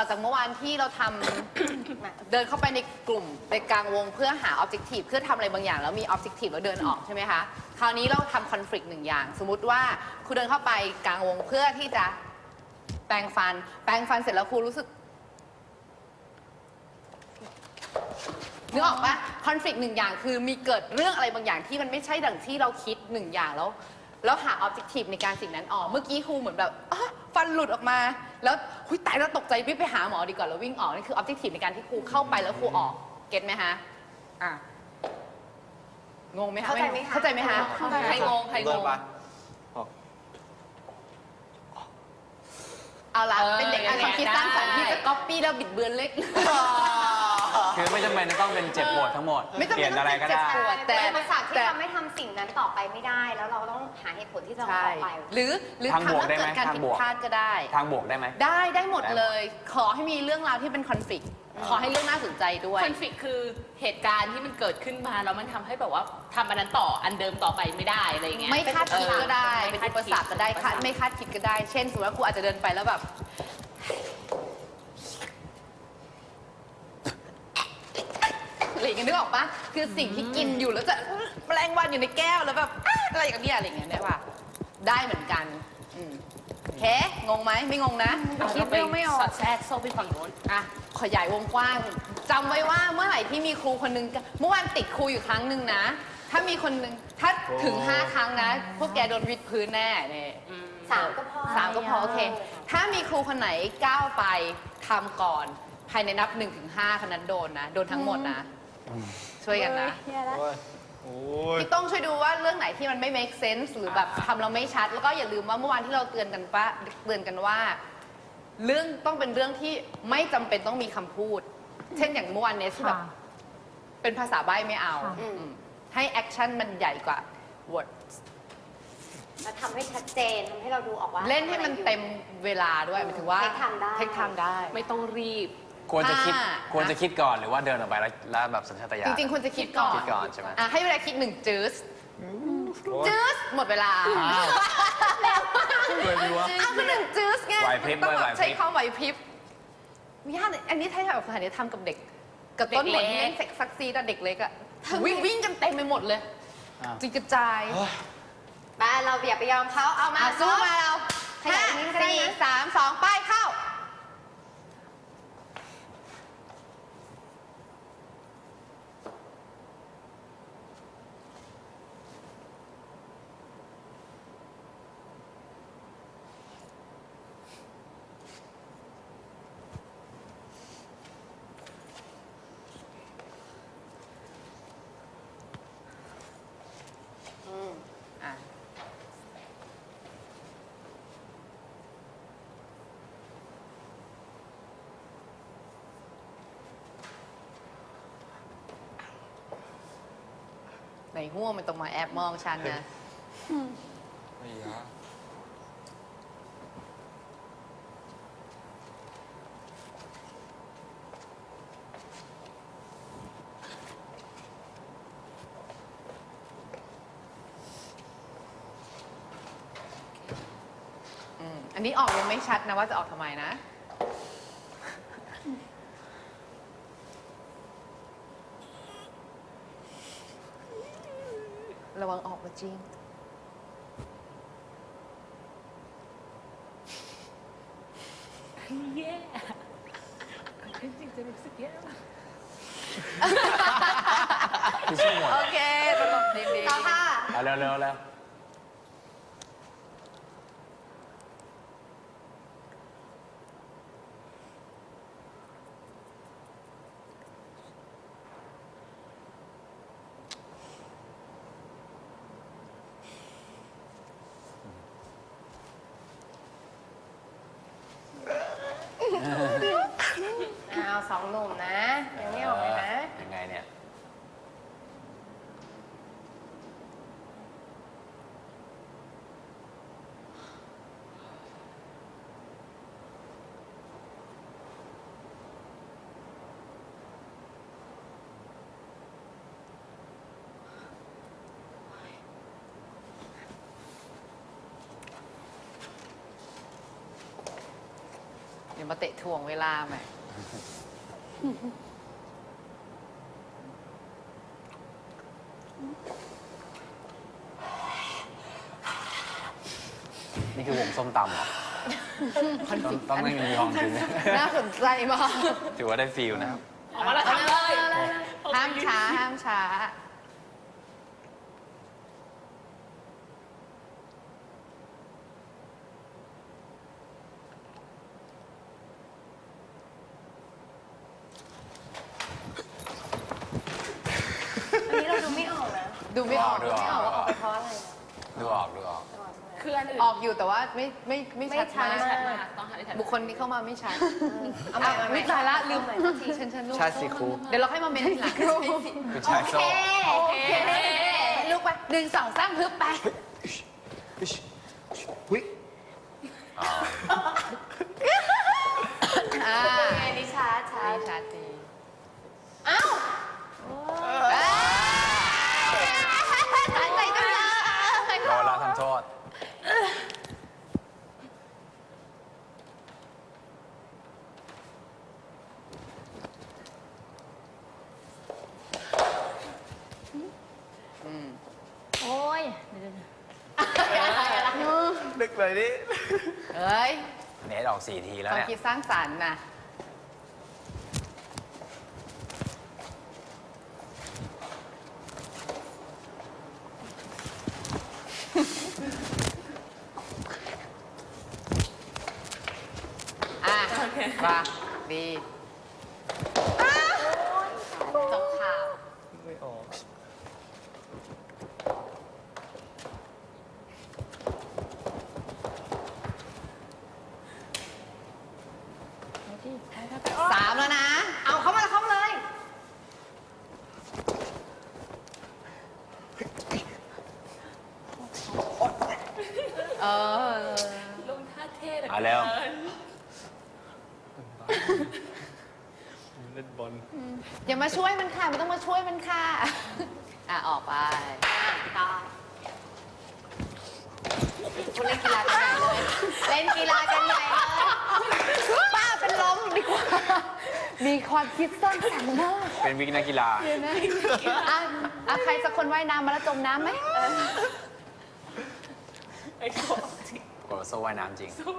ต่อจากเมื่อวานที่เราทำ เดินเข้าไปในกลุ่มในกลางวงเพื่อหา objective เพื่อทำอะไรบางอย่าง แล้วมี objective แล้วเดินออกใช่ไหมคะคราวนี้เราทำ conflict หนึ่งอย่าง สมมุติว่าครูเดินเข้าไปกลางวงเพื่อที่จะแปรงฟัน แปรงฟันเสร็จแล้วครูรู้สึก นึกออกปะคอนฟ lict หนึ่งอย่างคือมีเกิดเรื่องอะไรบางอย่างที่มันไม่ใช่ดังที่เราคิดหนึ่งอย่างแล้ว แล้วหา objective ในการสิ่งนั้นออกเมื่อกี้ครูเหมือนแบบอ๊ะฟันหลุดออกมา แล้วหุยตายแล้วตกใจพี่ไปหาหมอดีกว่าแล้ววิ่งออกนี่คือ objective ในการที่ครูเข้าไปแล้วครูออกเก็ตไหมฮะอะงงไหมคะเข้าใจไหมคะเข้าใจไหมคะเข้าใจใครงงใครงเดินงไปบอกเอาละเออเป็นเด็กอย่างคเงี้วามยคิดสร้างสรรค์ได้ที่จะก๊อปปี้แล้วบิดเบือนเล็ก คือไม่จำเป็นจะต้องเป็นเจ็บปวดทั้งหมด ไม่จำเปเป็ลี่นยนอะไรก็ได้ต้องเป็นเจ็บปวด แต่แต่อุปสรรคที่แต่ทำให้ทำสิ่งนั้นต่อไปไม่ได้ แล้วเราต้องหาเหตุผลที่จะใช่ต่อไป หรือหรือทางบวกทำให้ได้ไหมเกิดการทางผิดบวก พลาดก็ได้ ทางบวกได้ไหม ได้ได้หมดได้หมดเลย ขอให้มีเรื่องราวที่เป็นคอน FLICT ขอให้เรื่องน่าสนใจด้วย คอนฟ lict คือเหตุการณ์ที่มันเกิดขึ้นมาแล้วมันทำให้แบบว่าทำอันนั้นต่ออันเดิมต่อไปไม่ได้อะไรอย่างเงี้ย ไม่คาดคิดก็ได้เออเป็นอุปสรรคก็ได้คาดไม่คาดคิดก็ได้ เช่นสมมติว่าครูอาจจะเดินไปแล้วแบบ อะไรอย่างเงี้ยนึกออกปะคือสิ่งที่กินอยู่แล้วจะแมลงวันอยู่ในแก้วแล้วแบบอ๊ะอะไรอย่างเงี้ยอะไรอย่างเงี้ยได้ปะได้เหมือนกันอืมโอเคงงไหมไม่งงนะคิดเรื่องไม่ออก สอดแทรกโซ่ไปฝั่งโน้นอะขยายวงกว้างจำไว้ว่าเมื่อไหร่ที่มีครูคนหนึงเมื่อวานติดครูอยู่ครั้งหนึ่งนะ ถ้ามีคนหนึ่งถ้าถึง5ครั้งนะ พวกแกโดนวิดพื้นแน่เนี่ยสามก็พอสามก็พอโอเค ถ้ามีครูคนไหนก้าวไปทำก่อน ภายในนับ1นถึงห้าคนนั้นโดนนะ โดนทั้งหมดนะ ช่วยกันนะ เฮ้ยแย่แล้วโอ้ยโอ้ย พี่ต้องช่วยดูว่าเรื่องไหนที่มันไม่ make sense หรือแบบทำเราไม่ชัด แล้วก็อย่าลืมว่าเมื่อวานที่เราเตือนกันปะเตือนกันว่า เรื่องต้องเป็นเรื่องที่ไม่จำเป็นต้องมีคำพูด เช่นอย่างเมื่อวานเนสที่แบบเป็นภาษาใบ้ไม่เอาค่ะ อืมให้แอคชั่นมันใหญ่กว่า word แล้วทำให้ชัดเจนทำให้เราดูออกว่าเล่นให้มันเต็มเวลาด้วยหมายถึงว่าเทคไทม์ได้เทคไทม์ได้ ไม่ต้องรีบ ควรจะคิดอ่า ควรจะคิดก่อนหรือว่าเดินออกไปแล้วแล้วแบบสัญชาตญาณจริงๆคุณจะคิดก่อนคิดก่อนใช่ไหมอะให้เวลาคิดหนึ่งจื๊สจื๊สหมดเวลาอ้าวแล้วเลยดีวะอ้าวคือหนึ่งจื๊สไงไหวพริบต้องด้วยแบไหวบพริบ ใช้ความไหวพริบมีญาติอันนี้ถ้าแบบสถานที่ทำกับเด็ก กับต้นหมดเด็กเล็ก เล่นเซ็กซักซีดอะเด็กเล็กอะวิ่งวิ่งกันเต็มไปหมดเลยอ้าวจิกกระจายมาเราอย่าไปยอมเขาเอามาอะสู้มาเราขยาห้ายอันนี้ก็ได้สี่นะ สามสองไป ในหัวมันต้องมาแอบมองฉันนะไม่ยากอืมอันนี้ออกยังไม่ชัดนะว่าจะออกทำไมนะ ระวังออกมาจริง แย่จริงๆจะรู้สึกแย่ที่ช่วยหมดโอเคตลกดีดีต่อค่ะ เอาเร็วเร็วเร็ว ดี๋ยวมาเตะถ่วงเวลาไหมนี่คือวงส้มตำเหรอคอนฟต้องลิกต์ต้องไม่มียองจริงนะน่าสนใจมากถือว่าได้ฟีลนะครับ ออกมาแล้วทำเลย ห้ามช้า ห้ามช้า อันนี้เราดูไม่ออกนะ ดูไม่ออกดูออกไม่ออกว่าออกไปเพราะอะไร ดูออกดูออก คืออันอื่นออกอยู่แต่ว่าไม่ไม่ไม่ไม่ชัดชัดมากชัดมากต้องหาได้ชัดบุคคลที่เข้ามาไม่ชัดเอาใหม่เอาใหม่ไม่ตายละลืมเอาใหม่ฉันฉันลูกชาติสีครูเดี๋ยวเราค่อยมาเมนทีหลังคุณชายโซ่โอเคลูกไปหนึ่งสองสามฮึบไป อ๋อ อ่า ไงดิช้าช้า ไม่ชัดดี อ้าว ตั้งใจกันเลย โดนแล้วทำโทษ โอ้ย นึกเลยดิ เอ้ย เนทออก สี่ทีแล้วความเนี่ย คิดสร้างสรรค์นะอะมาดีจบข่าว ไม่ออก สามแล้วนะ เอาเข้ามาเข้ามาเลย เออ ลงท่าเท่หลื เอาแล้ว กิน เล่นบ อลอย่ามาช่วยมันค่ะไม่ต้องมาช่วยมันค่ะ อะ ออกไปต่อคุณเล่นกีฬากันใหญ่เลยเล่นกีฬากันใหญ่เลยป้าเป็นล้มดีกว่า มีความคิดสร้างสรรค์มากเป็นวิกนักกีฬาอะอะใครสักคนว่ายน้ำมาแล้วจมน้ำไหมเออไอ้โซ่กดโซ่ว่ายน้ำจริงโซ่ไ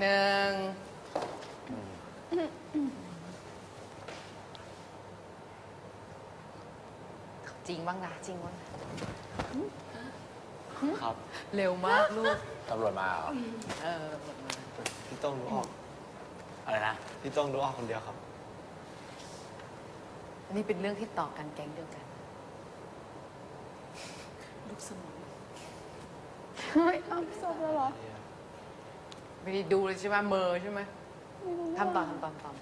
หนึ่งจริงบ้างนะจริงบ้างนะครับ เร็วมากลูกตำรวจมาเหรอ เออหมดมาพี่ต้องดูออก อะไรนะ พี่ต้องดูออกคนเดียวครับอันนี้เป็นเรื่องที่ต่อกันแก๊งเดียวกัน ลูกสมุนไม่เอาไม่ชอบแล้วเหรอ ไม่ได้ดูเลยใช่ไหมเมอใช่ไหมทำต่อทำต่อทำต่อ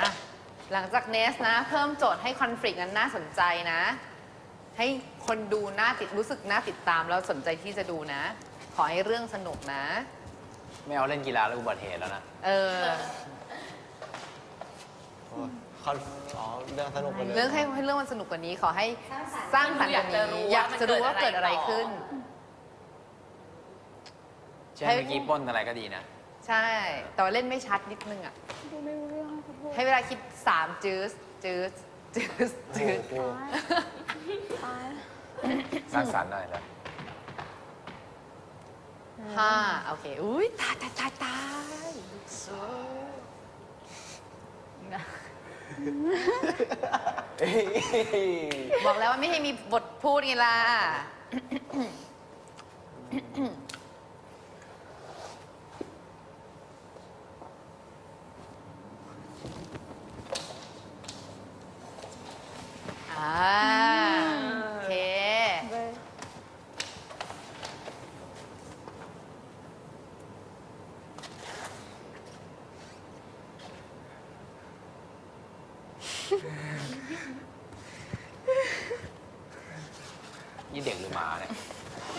อะหลังจากเนสนะ เพิ่มโจทย์ให้คอน FLICT นั้นน่าสนใจนะ ให้คนดูน่าติดรู้สึกน่าติดตามแล้วสนใจที่จะดูนะ ขอให้เรื่องสนุกนะ ไม่เอาเล่นกีฬาแล้วอุบัติเหตุแล้วนะเออ โอ้ยคอนอ๋อเรื่องสนุกไปเลย เรื่องให้ให้เรื่องมันสนุกกว่านี้ขอให้สร้างสรรค์กว่านี้อยากจะรู้ว่าเกิดอะไรขึ้นเช่นให้เมื่อกี้ปล้นอะไรก็ดีนะ ใช่ แต่ว่าเล่นไม่ชัดนิดนึงอะให้เวลาคิดสามจื๊สจื๊สจื๊สโอ้จื๊สโหสร้างสรรค์หน่อยนะ ห้าโอเค อุ้ยตายตายตายตายเอ้ยบอกแล้วว่าไม่ให้มีบทพูดไงล่ะ อ่าโอเค นี่เด็กหรือหมาเนี่ย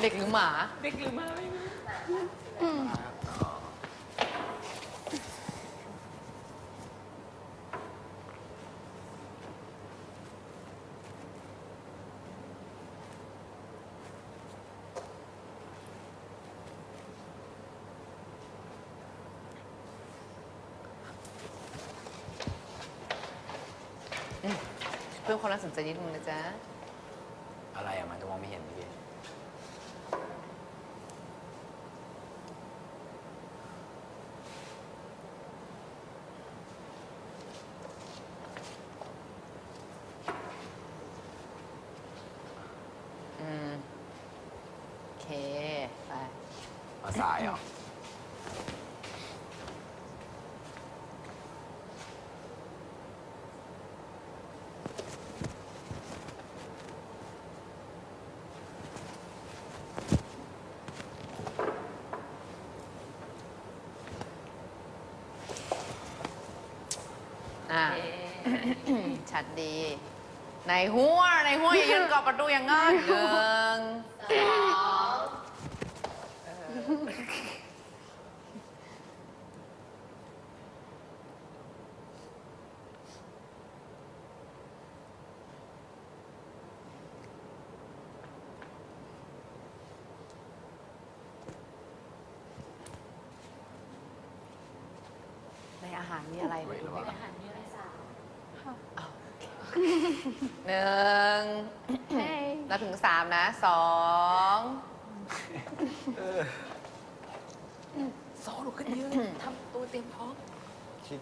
เด็กห รือหมา เด็กหรือมาไม่รู้เพิ่มความน่าสนใจนิดนึงนะจ๊ะ อะไรอะมันจะมองไม่เห็นเมื่อกี้ อืม โอเค ไป มาสายเหรอ อะ ชัดดี ในหัวในหัวอย่ายืนกอบประตูอย่างงั้นเลย ในอาหารมีอะไร เว้ยระวัง อาหารมีอะไรสาม หนึ่งนับถึงสามนะสองสองลุกขึ้นยืนทำตัวเตรียมพร้อม คิด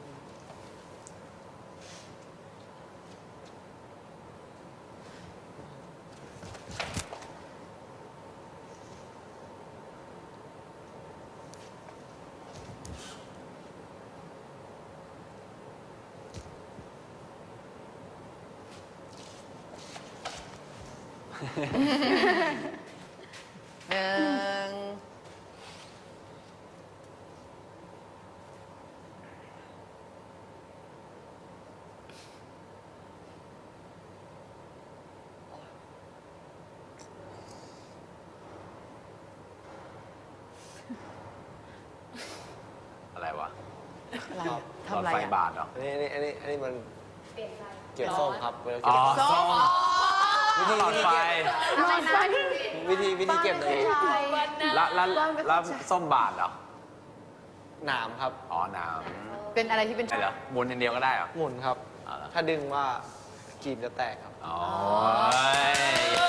หนึ่ง อะไรวะ อะไร ครับ ทำอะไรหลอดไฟอะ บาดเหรออันนี้อันนี้อันนี้อันนี้มันเกี่ยวส้มครับเวลาอ๋เก็อบส้มอ๋อวิธีหลอดวิธีไฟเก็บวิธีวิธีเก็บในแล้วแล้วแล้วส้มบาดเหรอหนามครับอ๋อหนามเป็นอะไรที่เป็นใช่เหรอหมุนอย่างเดียวก็ได้เหรอหมุนครับอ๋อเหรอถ้าดึงว่ากีบจะแตกครับอ๋อ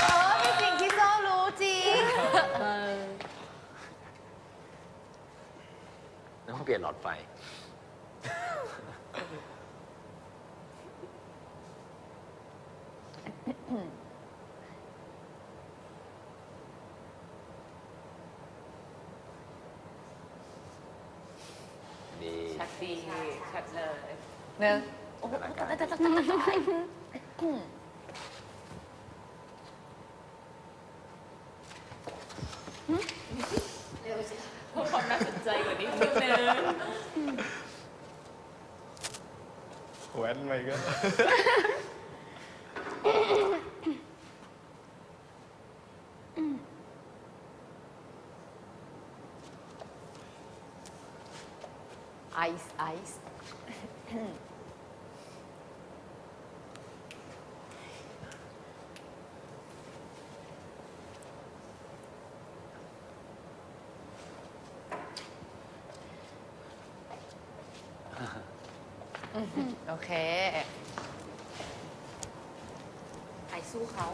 เออเป็นสิ่งที่โซ่รู้จริงนึกว่าเปลี่ยนหลอดไฟ ดี ชัดดี ดีชัดเลย หนึ่งเพิ่มความน่าสนใจกว่านี้นิดนึงแว้นไปก็ ไอซ์ไอซ์ โอ เคไอสู้เขา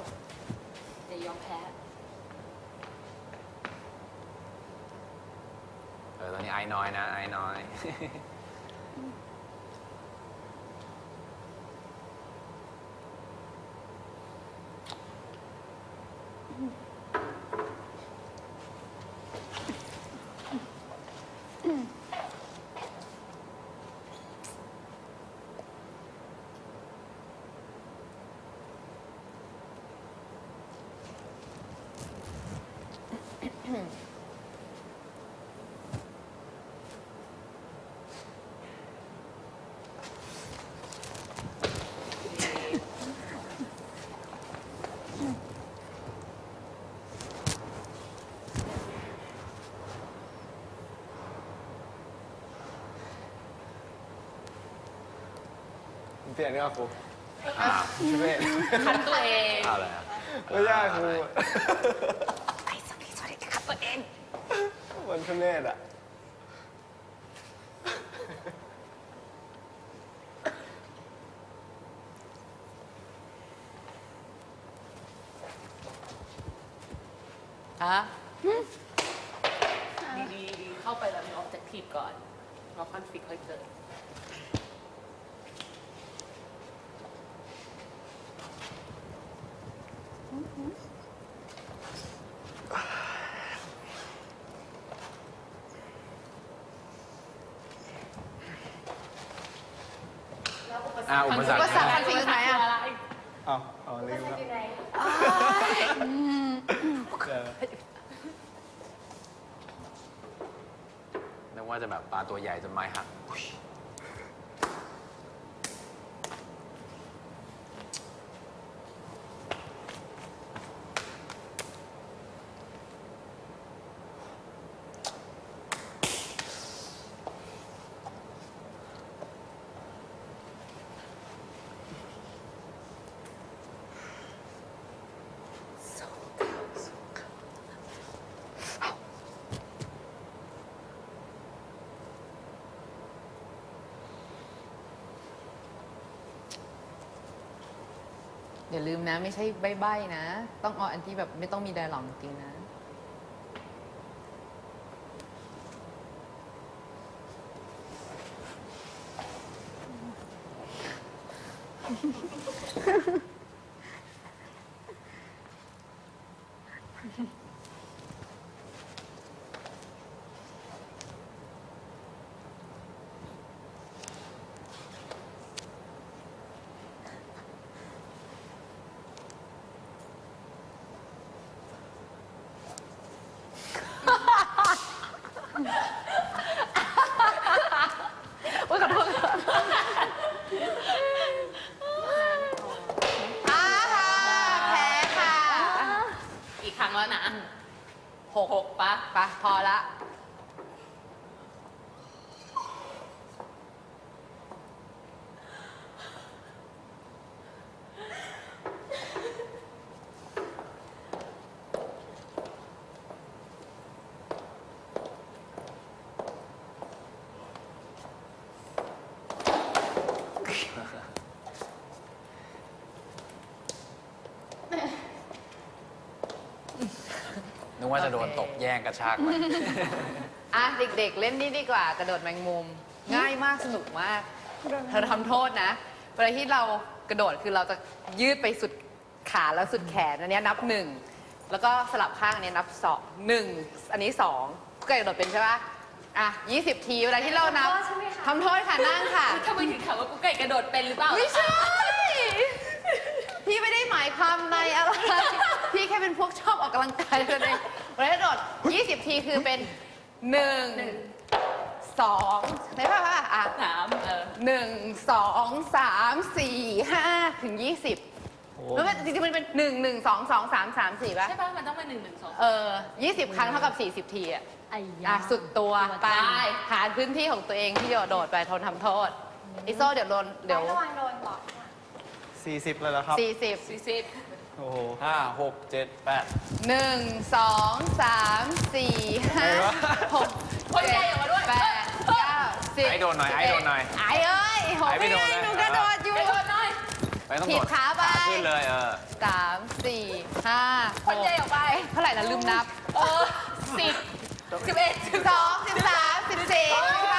อย่ายอมแพ้ เออตอนนี้ไอ้น้อยนะ ไอ้น้อย เปลี่ยนก็ครูอ้าวเปลี่ยนคัดตัวเองอ้าวเลยไม่ยากครูไอซ์สวัสดีสวัสดีครับตัวเองมันทุเรศอะอะ ดีๆดีเข้าไปแล้วมีออบเจกตีฟก่อนแล้วคอนฟ lict ค่อยเกิด อ่าอุปสรรคอุปสรรคสิ่งไหนอะเอาเอาลืมแล้วเออนึกว่าจะแบบปลาตัวใหญ่จนไม้หัก อย่าลืมนะ ไม่ใช่ใบ้ๆนะ ต้องเอาอันที่แบบไม่ต้องมีไดร์ล็อกจริงๆนะ โอ๊ยขอโทษค่ะอ่าค่ะแพ้ค่ะ อีกครั้งแล้วนะหกหกปะ ไปพอละนึก ว่าจะโดนตบแย่งกระชากไป อะ เด็กๆ เล่นนี่ดีกว่ากระโดดแมงมุม ง่ายมากสนุกมากเธอทำโทษนะเวลาที่เรากระโดดคือเราจะยืดไปสุดขาแล้วสุดแขนอันเนี้ยนับหนึ่งแล้วก็สลับข้างอันเนี้ยนับสองหนึ่งอันนี้สองก็กระโดดเป็นใช่ปะอะ20ทีเวลาที่เรานับทำโทษค่ะนั่งค่ะ ทำไมถึงถามว่ากูไก่กระโดดเป็นหรือเปล่า ไม่ใช่ พี่ไม่ได้หมายความในอะไร พี่แค่เป็นพวกชอบออกกำลังกายเท่านั้นเองเวลาที่โดด20 ทีคือเป็น 1 2ในภาพอะอะถามเออ หนึ่งสองสามสี่ห้าถึงยี่สิบแล้วมันจริงๆมันเป็นหนึ่งหนึ่งสองสองสามสามสี่ป่ะ ใช่ป่ะ มันต้องเป็นหนึ่งหนึ่งสองเออยี่สิบครั้งเท่ากับสี่สิบทีอะไอ้อะยาสุดตัวไปตายหาพื้นที่ของตัวเองที่จะโดดไปทนทำโทษไอโซ่เดี๋ยวโดนเดี๋ยว ระวังโดนบอก 40 เลยแล้วครับ สี่สิบสี่สิบโอ้โห ห้าหกเจ็ดแปด หนึ่งสองสามสี่ห้าหกคนใหญ่ออกมาด้วยแปดเก้าสิบไอ้โดนหน่อยไอ้โดนหน่อยไอ้เอ้ยโหไอ้ไม่ไม่โดนได้นะหนูกระโดดอยู่ ไปโดนหน่อยไม่ต้องถีกบดขาไปขึ้นเลยเออสามสี่ห้าหคนกใหญ่ออกไป เท่าไหร่นะลืมนับเออสิบสิบเอ็ดสิบสองสิบสามสิบสี่สิบ